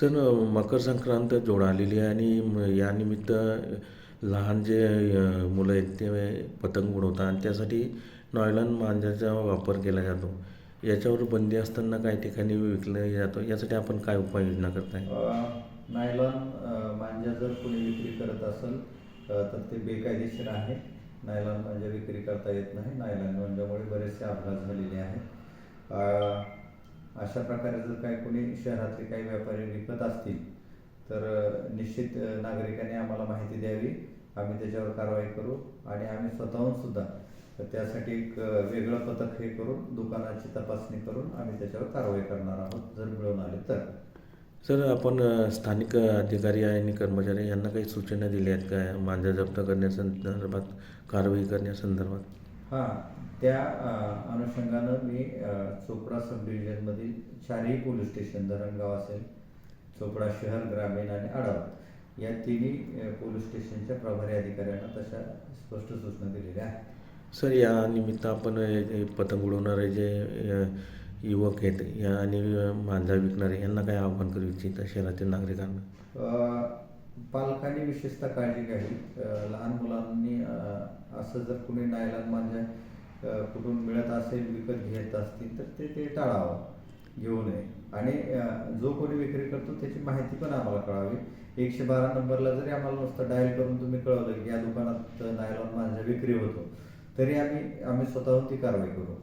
Sir Makar Sankrant जोड आलेली आहे आणि म- यानिमित्त लहान जे मुलं आहेत ते पतंग उडवतात आणि त्यासाठी नॉयलॉन मांजाचा वापर केला जातो. याच्यावर बंदी असताना काही ठिकाणी विकलं जातो? यासाठी आपण काय उपाययोजना करताय? नायलॉन मांजा जर कोणी विक्री करत असेल तर ते बेकायदेशीर आहे. नायलॉन मांजा विक्री करता येत नाही. नायलॉन मांजामुळे बरेचसे अपघात झालेले आहेत. अशा प्रकारे जर काही कोणी शहरातले काही व्यापारी विकत असतील तर निश्चित नागरिकांनी आम्हाला माहिती द्यावी. आम्ही त्याच्यावर कारवाई करू आणि आम्ही स्वतःहून सुद्धा त्यासाठी एक वेगळं पथक हे करून दुकानाची तपासणी करून आम्ही त्याच्यावर कारवाई करणार आहोत जर मिळून आले तर. सर आपण स्थानिक अधिकारी आणि कर्मचारी यांना काही सूचना दिल्या आहेत का? मांजा जप्त करण्यासंदर्भात कारवाई करण्यासंदर्भात? हां त्या अनुषंगानं मी चोपडा सब डिव्हिजनमधील चारही पोलीस स्टेशन धरणगाव असेल चोपडा शहर ग्रामीण आणि आडाव या तिन्ही पोलीस स्टेशनच्या प्रभारी अधिकाऱ्यांना तशा स्पष्ट सूचना दिलेल्या आहेत. सर या निमित्त आपण पतंग उडवणारे जे युवक आहेत या आणि मांजा विकणारे यांना काय आव्हान करू इच्छिता शहरातील नागरिकांना? पालकांनी विशेषतः काळजी घ्यावी. लहान मुलांनी असं जर कुणी नायलॉन माझ्या कुठून मिळत असेल विकत घेत असतील तर ते ते टाळावं घेऊ नये. आणि जो कोणी विक्री करतो त्याची माहिती पण आम्हाला कळावी. एकशे बारा नंबरला जरी आम्हाला नुसतं डायल करून तुम्ही कळवलं की या दुकानात नायलॉन माझ्या विक्री होतो तरी आम्ही आम्ही स्वतःहून ती कारवाई करू.